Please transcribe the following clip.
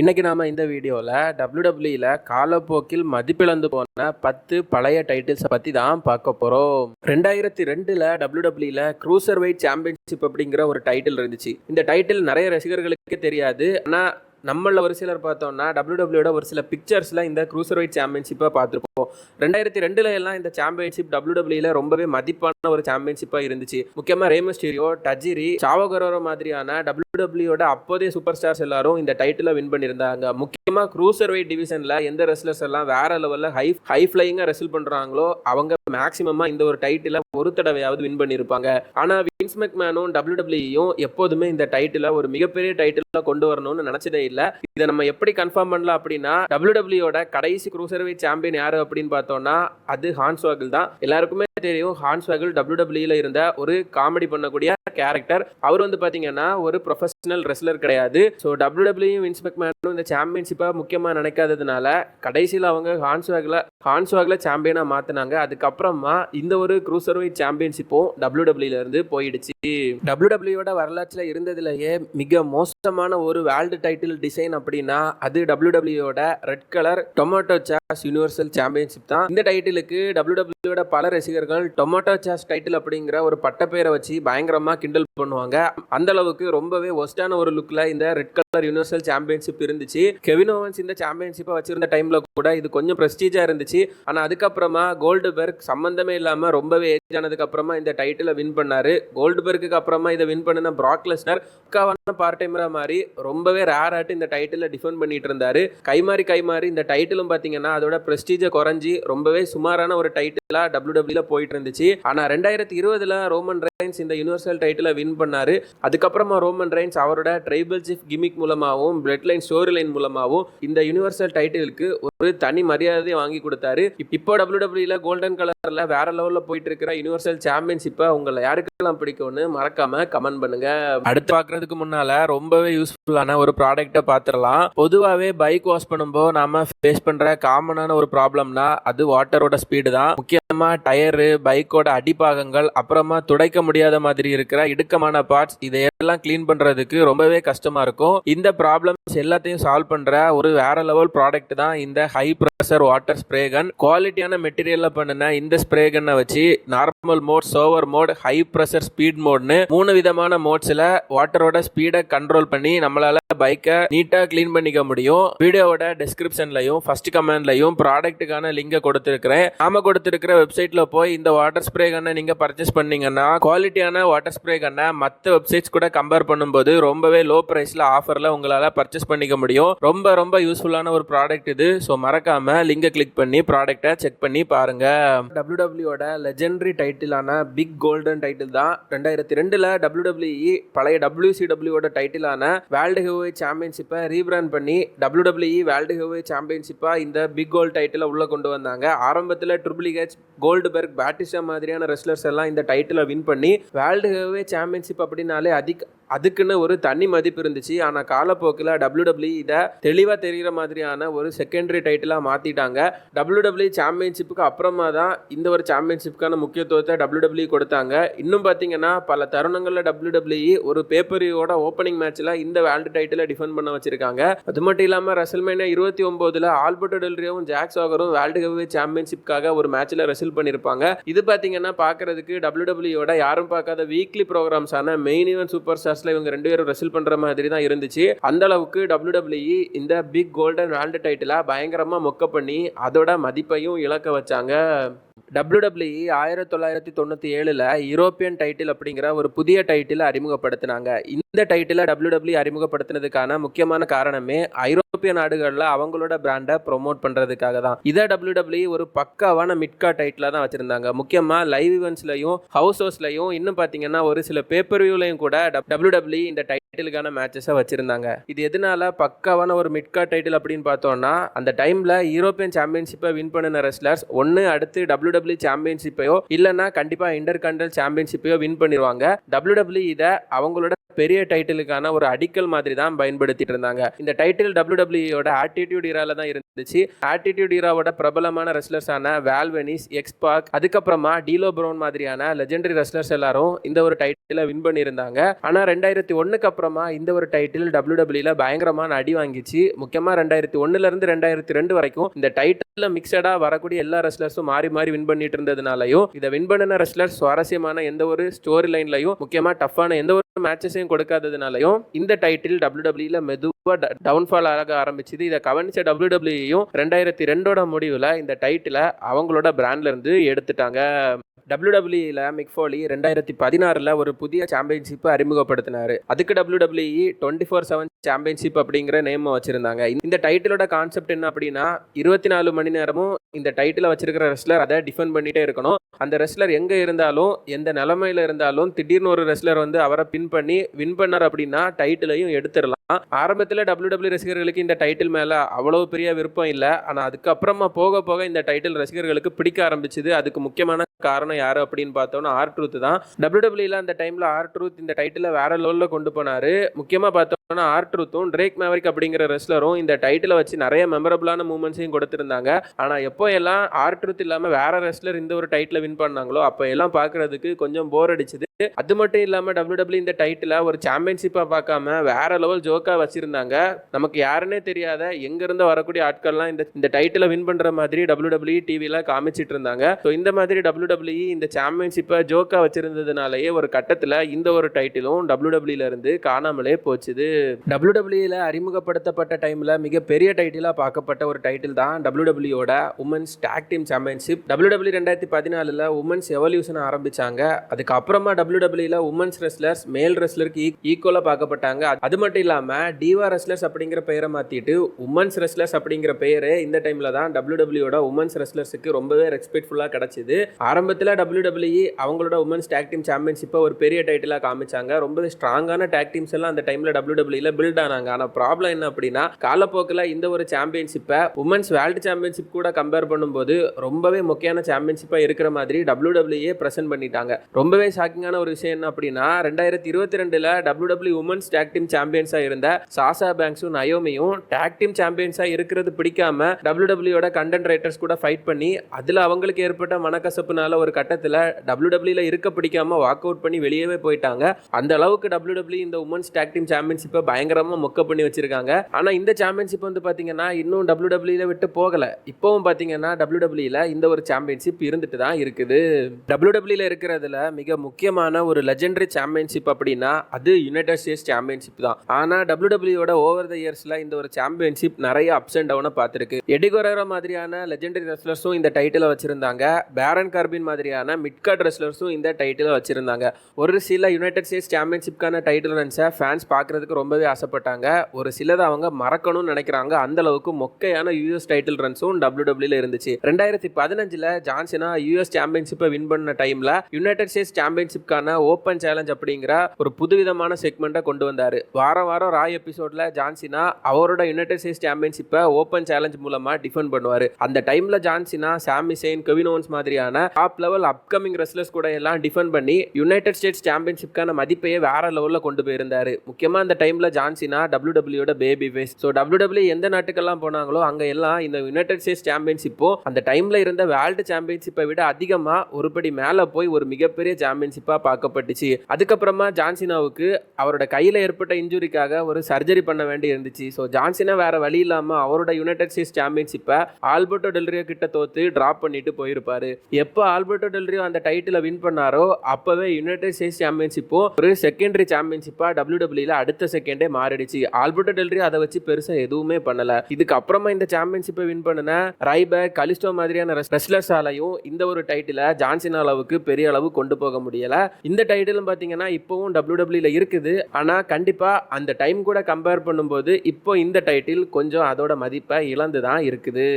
இன்றைக்கி நாம் இந்த வீடியோவில் டபிள்யூடபிள்யூயில் காலப்போக்கில் மதிப்பிழந்து போன பத்து பழைய டைட்டில்ஸை பற்றி தான் பார்க்க போகிறோம் ரெண்டாயிரத்தி ரெண்டில் டபிள்யூடபிள்யூயில் க்ரூசர் வெயிட் சாம்பியன்ஷிப் அப்படிங்கிற ஒரு டைட்டில் இருந்துச்சு. இந்த டைட்டில் நிறைய ரசிகர்களுக்கு தெரியாது. ஆனால் நம்மள ஒரு சிலர் பார்த்தோம்னா டபிள்யூடபிள்யூட ஒரு சில பிக்சர்ஸில் இந்த க்ரூசர் வெயிட் சாம்பியன்ஷிப்பை பார்த்துருப்போம். ரெண்டாயிரத்தி ரெண்டுல எல்லாம் இந்த சாம்பியன்ஷிப் டபிள்யூடபிள்யூல ரொம்பவே மதிப்பான ஒரு சாம்பியன்ஷிப்பாக இருந்துச்சு. முக்கியமாக ரேமஸ்டீரியோ டஜிரி சாவகரோரோ மாதிரியான டபிள்யூடபிள்யூட அப்போதே சூப்பர் ஸ்டார்ஸ் எல்லாரும் இந்த டைட்டிலை வின் பண்ணியிருந்தாங்க. முக்கியமாக க்ரூசர் வெயிட் டிவிஷனில் எந்த ரெஸ்லர்ஸ் எல்லாம் வேற லெவலில் ஹை ஹை ஃப்ளைங்காக ரெசில் பண்ணுறாங்களோ அவங்க மேக்ஸிமமாக இந்த ஒரு டைட்டிலை ஒரு தடவையாவது வின் பண்ணியிருப்பாங்க ஆனால் வின்ஸ் மெக்மேனும் டபிள்யூடபிள்யூயும் எப்போதுமே இந்த டைட்டிலை ஒரு மிகப்பெரிய டைட்டிலாக கொண்டு வரணும்னு நினச்சதே இல்லை. இதை நம்ம எப்படி கன்ஃபார்ம் பண்ணலாம் அப்படின்னா டபிள்யூடபிள்யூட கடைசி குரூசர்வே சாம்பியன் யாரு அப்படின்னு பார்த்தோம்னா அது ஹான்ஸ்வாகில் தான். எல்லாருக்குமே தெரியும் ஹான்ஸ்வாகில் டபிள்யூடபிள்யூல இருந்த ஒரு காமெடி பண்ணக்கூடிய கேரக்டர் அவர் வந்து பார்த்தீங்கன்னா ஒரு ப்ரொஃபஷனல் ரெஸ்லர் கிடையாது. ஸோ டபிள்யூ வின்ஸ் மெக்மேனும் இந்த சாம்பியன்ஷிப்பை முக்கியமாக நினைக்காததுனால கடைசியில் அவங்க ஹான்ஸ்வாகில் ஹான்ஸ்வாகில் சாம்பியனாக மாற்றினாங்க அதுக்கப்புறம் இந்த ஒரு க்ரூசர்வை சாம்பியன்ஷிப்பும் டபிள்யூடபிள்யூலேருந்து போயிடுச்சு. போயிடுச்சு டபிள்யூடபிள்யூட வரலாற்றில் இருந்ததுலேயே மிக மோசமான ஒரு வேர்ல்டு டைட்டில் டிசைன் அப்படின்னா அது டபிள்யூடபிள்யூட red colour tomato sauce universal championship தான். இந்த டைட்டிலுக்கு டபிள்யூடபிள்யூட பல ரசிகர்கள் டொமேட்டோ சாஸ் டைட்டில் அப்படிங்கிற ஒரு பட்டப்பேரை வச்சு பயங்கரமாக கிண்டல் பண்ணுவாங்க. அந்த அளவுக்கு ரொம்பவே ஒஸ்டான ஒரு லுக்கில் இந்த ரெட் கலர் யூனிவர்சல் சாம்பியன்ஷிப் இருந்துச்சு. கெவின் ஓவன்ஸ் இந்த சாம்பியன்ஷிப்பை வச்சிருந்த டைமில் கூட இது கொஞ்சம் ப்ரெஸ்டீஜாக இருந்துச்சு. ஆனால் அதுக்கப்புறமா கோல்டு பெர்க் சம்மந்தமே இல்லாமல் ரொம்பவே ஏஜ் ஆனதுக்கப்புறமா இந்த டைட்டிலை வின் பண்ணார். கோல்டு கோல்பர்க்கு அப்புறமா இதை வின் பண்ணின ப்ராக்லெஸ்னர் பக்காவான பார்ட் டைமரா மாதிரி ரொம்பவே ரேர் ஆட்டு இந்த டைட்டிலை டிஃபெண்ட் பண்ணிட்டு இருந்தாரு. கைமாறி கைமாறி இந்த டைட்டிலும் பார்த்தீங்கன்னா அதோட ப்ரெஸ்டீஜை குறைஞ்சி ரொம்பவே சுமாரான ஒரு டைட்டிலாக டபிள்யூ டபிள்யூல போயிட்டு இருந்துச்சு. ஆனால் ரெண்டாயிரத்தி இருபதுல ரோமன் ரைன்ஸ் இந்த யூனிவர்சல் டைட்டிலை வின் பண்ணாரு. அதுக்கப்புறமா ரோமன் ரைன்ஸ் அவரோட ட்ரைபல் சீஃப் கிமிக் மூலமாகவும் பிளட் லைன் ஸ்டோரி லைன் மூலமாகவும் இந்த யூனிவர்சல் டைட்டிலுக்கு ஒரு தனி மரியாதையை வாங்கி கொடுத்தாரு. இப்போ டபிள்யூ டபிள்யூல கோல்டன் கலர்ல வேற லெவல்ல போயிட்டு இருக்கிற யூனிவர்சல் சாம்பியன்ஷிப்பை உங்களை யாருக்கெல்லாம் பிடிக்கும்னு மறக்காம கமெண்ட் பண்ணுங்க. அடுத்து பாக்குறதுக்கு முன்னால ரொம்பவே யூஸ்ஃபுல்லான ஒரு ப்ராடக்ட்டை பார்த்துடலாம் பொதுவாகவே பைக் வாஷ் பண்ணும்போது நாம ஃபேஸ் பண்ற காமனான ஒரு ப்ராப்ளம்னா அது வாட்டரோட ஸ்பீடு தான். முக்கியமாக டயரு பைக்கோட அடிப்பாகங்கள் அப்புறமா துடைக்க முடியாத மாதிரி இருக்கிற இடுக்கமான பார்ட்ஸ் இதையெல்லாம் க்ளீன் பண்ணுறதுக்கு ரொம்பவே கஷ்டமாக இருக்கும். இந்த ப்ராப்ளம்ஸ் எல்லாத்தையும் சால்வ் பண்ணுற ஒரு வேற லெவல் ப்ராடக்ட் தான் இந்த high pressure water spray gun குவாலிட்டியான மெட்டீரியலில் பண்ணின இந்த ஸ்ப்ரே கன்னை வச்சு normal mode shower mode high pressure speed மோட்னு மூணு விதமான மோட்ஸில் வாட்டரோட ஸ்பீடை கண்ட்ரோல் பண்ணி நம்மளால் பைக்கை நீட்டாக க்ளீன் பண்ணிக்க முடியும். வீடியோவோட டிஸ்கிரிப்ஷன்லையும் ஃபர்ஸ்ட் கமெண்ட்லையும் ப்ராடக்ட்டுக்கான லிங்கை கொடுத்துருக்கிறேன். நாம கொடுத்துருக்கிற வெப்சைட்டில் போய் இந்த வாட்டர் ஸ்ப்ரே கன்னை நீங்கள் பர்ச்சேஸ் பண்ணீங்கன்னா குவாலிட்டியான வாட்டர் ஸ்ப்ரே கன்னை மற்ற வெப்சைட்ஸ் கூட கம்பேர் பண்ணும்போது ரொம்பவே லோ ப்ரைஸில் ஆஃபரில் உங்களால் பர்ச்சேஸ் பண்ணிக்க முடியும். ரொம்ப ரொம்ப யூஸ்ஃபுல்லான ஒரு ப்ராடக்ட் இது. ஸோ மறக்காமல் லிங்கை கிளிக் பண்ணி ப்ராடக்ட்டை செக் பண்ணி பாருங்கள் டபிள்யூ டபிள்யூட லெஜெண்டரி டைட்டிலான பிக் கோல்டன் டைட்டில் தான் ரெண்டாயிரத்தி ரெண்டில் டபிள்யூடபிள்யூஇ பழைய டபிள்யூசிடபிள்யூட டைட்டிலான வேர்ல்டு ஹெவ்வே சாம்பியன்ஷிப்பை ரீபிராண்ட் பண்ணி டபிள்யூடபிள்யூஇ வேர்ல்டு ஹெவி சாம்பியன்ஷிப்பாக இந்த பிக் கோல்ட் டைட்டிலை உள்ளே கொண்டு வந்தாங்க. ஆரம்பத்தில் ட்ரிபிள் ஹெச் கோல்டுபெர்க் பேட்டிஷா மாதிரியான ரெஸ்லர்ஸ் எல்லாம் இந்த டைட்டிலை வின் பண்ணி வேர்ல்டு சாம்பியன்ஷிப் அப்படின்னாலே அதிக அதுக்குன்னு ஒரு தனி மதிப்பு இருந்துச்சு. ஆனால் காலப்போக்கில் டபிள்யூடபிள்யூ இதை தெளிவாக தெரிகிற மாதிரியான ஒரு செகண்டரி டைட்டிலாக மாற்றிட்டாங்க டபிள்யூடபிள்யூ சாம்பியன்ஷிப்புக்கு அப்புறமா தான் இந்த ஒரு சாம்பியன்ஷிப்புக்கான முக்கியத்துவத்தை டபிள்யூடபிள்யூ கொடுத்தாங்க. இன்னும் பார்த்தீங்கன்னா பல தருணங்களில் டபிள்யூடபிள்யூ ஒரு பேப்பரியோட ஓப்பனிங் மேட்ச்சில் இந்த வேர்ல்டு டைட்டிலை டிஃபெண்ட் பண்ண வச்சிருக்காங்க. அது மட்டும் இல்லாமல் ரசல்மேனியா இருபத்தி ஒம்போதில் ஆல்பர்டோ டெல்ரியாவும் ஜாக் சாகரும் வேர்ல்டு ஹெவி சாம்பியன்ஷிப்காக ஒரு மேட்ச்சில் ரெசில் பண்ணியிருப்பாங்க இது பார்த்தீங்கன்னா பார்க்கறதுக்கு டபிள்யூடபிள்யூட யாரும் பார்க்காத வீக்லி ப்ரோக்ராம்ஸான மெயின் ஈவன் சூப்பர் ஸ்டார்ஸ்ல இவங்க ரெண்டு பேரும் ரெசில் பண்ற மாதிரி தான் இருந்துச்சு. அந்த அளவுக்கு டபிள்யூடபிள்யூ இந்த பிக் கோல்டன் வேர்ல்டு டைட்டிலை பயங்கரமா மொக்க பண்ணி அதோட மதிப்பையும் இழக்க வச்சாங்க. டபிள்யூடபிள்யூஇ ஆயிரத்தி தொள்ளாயிரத்தி தொண்ணூற்றி ஏழில் யூரோப்பியன் டைட்டில் அப்படிங்கிற ஒரு புதிய டைட்டிலை அறிமுகப்படுத்தினாங்க. இந்த டைட்டிலை டபிள்யூடபிள்யூ அறிமுகப்படுத்தினதுக்கான முக்கியமான காரணமே ஐரோப்பிய நாடுகளில் அவங்களோட பிராண்டை ப்ரோமோட் பண்ணுறதுக்காக தான். இதை டபிள்யூடபிள்யூ ஒரு பக்காவான மிட்கா டைட்டிலாக தான் வச்சுருந்தாங்க. முக்கியமாக லைவ் ஈவெண்ட்ஸ்லையும் ஹவுஸ் ஹவுஸ்லையும் இன்னும் பார்த்தீங்கன்னா ஒரு சில பேப்பர்வியூலையும் கூட டபிள்யூடபிள்யூ இந்த டைட்டிலுக்கான மேட்சஸை வச்சுருந்தாங்க. இது எதனால பக்காவான ஒரு மிட்கா டைட்டில் அப்படின்னு பார்த்தோம்னா அந்த டைமில் யூரோப்பியன் சாம்பியன்ஷிப்பை வின் பண்ணின ரெஸ்லர்ஸ் ஒன்று அடுத்து டபிள்யூ டபிள்யூ சாம்பியன்ஷிப்பையோ இல்லைன்னா கண்டிப்பாக இன்டர் கண்டல் சாம்பியன்ஷிப்பையோ வின் பண்ணிடுவாங்க டபிள்யூ டபிள்யூ இதை அவங்களோட பெரிய டைட்டிலுக்கான ஒரு அடிக்கல் மாதிரி தான் பயன்படுத்திட்டு இருந்தாங்க. இந்த டைட்டில் டபிள்யூ டபிள்யூட ஆட்டிடியூட் ஈரால தான் இருந்துச்சு. ஆட்டிடியூட் ஈராவோட பிரபலமான ரெஸ்லர்ஸான வேல்வெனிஸ் எக்ஸ்பாக் அதுக்கப்புறமா டீலோ ப்ரௌன் மாதிரியான லெஜெண்டரி ரெஸ்லர்ஸ் எல்லாரும் இந்த ஒரு டைட்டில வின் பண்ணியிருந்தாங்க. ஆனால் ரெண்டாயிரத்தி ஒன்றுக்கு அப்புறமா இந்த ஒரு டைட்டில் டபிள்யூ டபிள்யூல பயங்கரமான அடி வாங்கிச்சு. முக்கியமாக ரெண்டாயிரத்தி ஒன்றுலேருந்து ரெண்டாயிரத்தி ரெண்டு வரைக்கும் இந்த டைட்டில் மிக்சடாக வரக்கூடிய எல்லா ரெஸ்லர்ஸும் மாறி மாறி வின் பண்ணிட்டு இருந்ததுனாலையும் இதை வின் பண்ணின ரெஸ்லர் சுவாரஸ்யமான எந்த ஒரு ஸ்டோரி லைன்லையும் முக்கியமாக டஃப்பான எந்த ஒரு மேட்சஸையும் கொடுக்காததுனாலையும் இந்த டைட்டில் டபிள்யூ டபிள்யூல மெதுவாக டவுன்ஃபால் ஆக ஆரம்பிச்சது. இதை கவனிச்ச டபிள்யூ டபிள்யூயும் ரெண்டாயிரத்தி ரெண்டோட முடிவில் இந்த டைட்டிலை அவங்களோட பிராண்ட்லேருந்து எடுத்துட்டாங்க. டபிள்யூடபிள்யூல மிக்ஃபோலி ரெண்டாயிரத்தி பதினாறில் ஒரு புதிய சாம்பியன்ஷிப்பை அறிமுகப்படுத்தினார். அதுக்கு WWE twenty four seven championship அப்படிங்கிற நேம் வச்சிருந்தாங்க. இந்த டைட்டிலோட கான்செப்ட் என்ன அப்படின்னா இருபத்தி நாலு மணி நேரமும் இந்த டைட்டிலை வச்சிருக்கிற ரெஸ்லர் அதை டிஃபெண்ட் பண்ணிட்டே இருக்கணும். அந்த ரெஸ்லர் எங்கே இருந்தாலும் எந்த நிலமையில இருந்தாலும் திடீர்னு ஒரு ரெஸ்லர் வந்து அவரை பின் பண்ணி வின் பண்ணார் அப்படின்னா டைட்டிலையும் எடுத்துடலாம். ஆரம்பத்தில் டபிள்யூ டபிள்யூ ரசிகர்களுக்கு இந்த டைட்டில் மேலே அவ்வளோ பெரிய விருப்பம் இல்லை. ஆனால் அதுக்கப்புறமா போக போக இந்த டைட்டில் ரசிகர்களுக்கு பிடிக்க ஆரம்பிச்சது. அதுக்கு முக்கியமான காரணம் யார் அப்படின்னு பார்த்தோம்னா ஆர் ட்ரூத் தான். டபிள்யூ டபிள்யூல அந்த டைமில் ஆர் ட்ரூத் இந்த டைட்டிலை வேற லெவலில் கொண்டு போனார். முக்கியமாக பார்த்தோம்னா ஆர் ட்ரூத்தும் ட்ரேக் மேவரிக் அப்படிங்கிற ரெஸ்லரும் இந்த டைட்டிலை வச்சு நிறைய மெமரபிளான மூமெண்ட்ஸையும் கொடுத்துருந்தாங்க. ஆனால் எப்போ எல்லாம் ஆர் ட்ரூத் இல்லாமல் வேற ரெஸ்லர் இந்த ஒரு டைட்டில் வின் பண்ணாங்களோ அப்போ எல்லாம் பார்க்கறதுக்கு கொஞ்சம் போர் அடிச்சுது. அது மட்டும் இல்லாமல் டபிள்யூ டபிள்யூ இந்த டைட்டில் ஒரு சாம்பியன்ஷிப்பாக பார்க்காம வேற லெவல் ஜோக்காக வச்சிருந்தாங்க. நமக்கு யாருன்னே தெரியாத எங்கேருந்து வரக்கூடிய ஆட்கள்லாம் இந்த இந்த டைட்டில் வின் பண்ணுற மாதிரி டபிள்யூ டபிள்யூ டிவியில் காமிச்சிட்டு இருந்தாங்க. ஸோ இந்த மாதிரி டபிள்யூ டபிள்யூ இந்த சாம்பியன்ஷிப்பை ஜோக்காக வச்சிருந்ததுனாலேயே ஒரு கட்டத்தில் இந்த ஒரு டைட்டிலும் டபிள்யூ டபிள்யூல இருந்து காணாமலே போச்சுது. டபிள்யூ டபிள்யூல அறிமுகப்படுத்தப்பட்ட டைமில் மிகப்பெரிய டைட்டிலாக பார்க்கப்பட்ட ஒரு டைட்டில் தான் W டபிள்யூட women's tag team championship W W ரெண்டாயிரத்தி பதினாலில் உமன்ஸ் எவல்யூஷன் ஆரம்பிச்சாங்க. அதுக்கப்புறமா டபிள்யூ டபிள்யூல உமன்ஸ் ரெஸ்லர்ஸ் மேல் ரெஸ்லருக்கு ஈக்குவலாக பார்க்கப்பட்டாங்க. அது மட்டும் இல்லாமல் டிவா ரெஸ்லர்ஸ் அப்படிங்கிற பெயரை மாற்றிட்டு உமன்ஸ் ரெஸ்லர்ஸ் அப்படிங்கிற பெயரே இந்த டைமில் தான் டபிள்யூ டபிள்யூட உமன்ஸ் ரெஸ்லர்ஸுக்கு ரொம்பவே ரெஸ்பெக்ட்ஃபுல்லாக கிடச்சிது. ஆரம்பத்தில் டபிள்யூ டபிள்யூ அவங்களோட உமன்ஸ் டேக் டீம் சாம்பியன்ஷிப்பை ஒரு பெரிய டைட்டிலாக காமிச்சாங்க. ரொம்பவே ஸ்ட்ராங்கான டேக் டீம்ஸ் எல்லாம் அந்த டைமில் டபிள்யூ டபிள்யூல பில்ட் ஆனாங்க. ஆனால் ப்ராப்ளம் என்ன அப்படின்னா காலப்போக்கில் இந்த ஒரு சாம்பியன்ஷிப்பை உமன்ஸ் வேர்ல்டு சாம்பியன்ஷிப் கூட கம்பேர் பண்ணும்போது ரொம்பவே முக்கியமான சாம்பியன்ஷிப்பாக இருக்கிற மாதிரி டபிள்யூ டபிள்யூஏ ப்ரெசென்ட் பண்ணிட்டாங்க. ரொம்பவே ஷாக்கிங்கான ஒரு விஷயம் என்ன அப்படின்னா ரெண்டாயிரத்தி இருபத்தி ரெண்டில் W W women's tag team சாம்பியன்ஸாக இருந்த சாசா பேங்க்ஸும் நயோமியும் டேக் டீம் சாம்பியன்ஸாக இருக்கிறது பிடிக்காம டபிள்யூ டபிள்யூட கண்டென்ட் ரைட்டர்ஸ் கூட ஃபைட் பண்ணி அதில் அவங்களுக்கு ஏற்பட்ட மனக்கசப்புனால ஒரு கட்டத்தில் டபிள்யூ டபிள்யூல இருக்க பிடிக்காம வாக் அவுட் பண்ணி வெளியவே போயிட்டாங்க. அந்த அளவுக்கு டபிள்யூ டபிள்யூ இந்த உமன்ஸ் டேக் டீம் சாம்பியன்ஷிப்பை பயங்கரமாக மொக்க பண்ணி வச்சிருக்காங்க. ஆனால் இந்த சாம்பியன்ஷிப் வந்து பார்த்தீங்கன்னா இன்னும் டபிள்யூ டபிள்யூல விட்டு போகல. இப்போவும் பார்த்தீங்கன்னா டபிள்யூ டபிள்யூல இந்த ஒரு சாம்பியன்ஷிப் இருந்துட்டு தான் இருக்குது. டபிள்யூ டபிள்யூல இருக்கிறதுல மிக முக்கியமான ஒரு லெஜெண்டரி சாம்பியன்ஷிப் அப்படின்னா அது யுனைடெட் ஸ்டேட்ஸ் சாம்பியன்ஷிப் தான். ஆனால் டபிள்யூ டபிள்யூட ஓவர் த இயர்ஸில் இந்த ஒரு சாம்பியன்ஷிப் நிறைய அப்ஸ் அண்ட் டவுனை பார்த்துருக்கு. எடிகொரேரோ மாதிரியான லெஜெண்டரி ரெஸ்லர்ஸும் இந்த டைட்டிலை வச்சிருந்தாங்க. பேரன் கார்பின் மாதிரியான மிட்கார்ட் ரெஸ்லர்ஸும் இந்த டைட்டிலை வச்சிருந்தாங்க. ஒரு சில யுனைடெட் ஸ்டேட்ஸ் சாம்பியன்ஷிப்கான டைட்டில் ரன்ஸை ஃபேன்ஸ் பார்க்கறதுக்கு ரொம்பவே ஆசைப்பட்டாங்க. ஒரு சிலதை அவங்க மறக்கணும்னு நினைக்கிறாங்க. அந்த அளவுக்கு மொக்கையான யூஎஸ் டைட்டில் ரன்ஸும் டபிள்யூ டபிள்யூல இருந்துச்சு. ரெண்டாயிரத்தி பதினஞ்சில் ஜான்சனா யூஎஸ் சாம்பியன்ஷிப்பை வின் பண்ண டைமில் யுனைடெட் ஸ்டேட்ஸ் சாம்பியன்ஷிப்கான ஓப்பன் சேலஞ்ச் அப்படிங்கிற ஒரு புதுவிதமான செக்மெண்ட்டை கொண்டு வந்தார். வாரம் வாரம் ராய் எபிசோட்ல ஜான்சினா அவரோட யுனைடெட் ஸ்டேட்ஸ் சாம்பியன்ஷிப்பை ஓப்பன் சேலஞ்ச் மூலமாக டிஃபெண்ட் பண்ணுவார். அந்த டைமில் John Cena Sami Zayn Kevin Owens மாதிரியான டாப் லெவல் அப்கமிங் ரெஸ்லர்ஸ் கூட எல்லாம் டிஃபெண்ட் பண்ணி யுனைடெட் ஸ்டேட்ஸ் சாம்பியன்ஷிப்கான மதிப்பையே வேற லெவலில் கொண்டு போயிருந்தார். முக்கியமாக அந்த டைமில் John Cena W டபிள்யூட baby face so W W எந்த நாட்டுக்கெல்லாம் போனாங்களோ அங்கே எல்லாம் இந்த யுனைடெட் ஸ்டேட்ஸ் சாம்பியன்ஷிப்போ அந்த டைமில் இருந்த வேர்ல்டு சாம்பியன்ஷிப்பை விட அதிகமாக ஒருபடி மேலே போய் ஒரு மிகப்பெரிய சாம்பியன்ஷிப்பாக பார்க்கப்பட்டுச்சு. அதுக்கப்புறமா ஜான்சினாவுக்கு அவரோட கையில் ஏற்பட்ட இன்ஜுரிக்காக ஒரு சர்ஜரி பண்ண வேண்டி இருந்துச்சு. ஸோ ஜான்சினா வேற வழி இல்லாமல் அவரோட யுனைடெட் ஸ்டேட்ஸ் சாம்பியன்ஷிப்பை ஆல்பர்டோ டெல்ரியோ கிட்ட தோத்து ட்ராப் பண்ணிட்டு போயிருப்பாரு. எப்போ ஆல்பர்டோ டெல்ரியோ அந்த டைட்டிலை வின் பண்ணாரோ அப்போவே யுனைடெட் ஸ்டேட்ஸ் சாம்பியன்ஷிப்பும் ஒரு செகண்டரி சாம்பியன்ஷிப்பாக டபிள்யூ டபிள்யூல அடுத்த செகண்டே மாறிடுச்சு. ஆல்பர்டோ டெல்ரியோ அதை வச்சு பெருசாக எதுவுமே பண்ணல. இதுக்கு அப்புறமா இந்த சாம்பியன்ஷிப்பை வின் பண்ணின ரைபேக் கலிஸ்டோ மாதிரியான ரெஸ்லர்ஸாலையும் இந்த ஒரு டைட்டிலை ஜான்சின் அளவுக்கு பெரிய அளவு கொண்டு போக முடியலை. இந்த டைட்டிலும் பார்த்தீங்கன்னா இப்போவும் டபிள்யூ டபிள்யூல இருக்குது. ஆனால் கண்டிப்பாக அந்த டைம் கூட கம்பேர் பண்ணும்போது இப்போ இந்த டைட்டில் கொஞ்சம் அதோட மதிப்பை இழந்து தான் இருக்குது.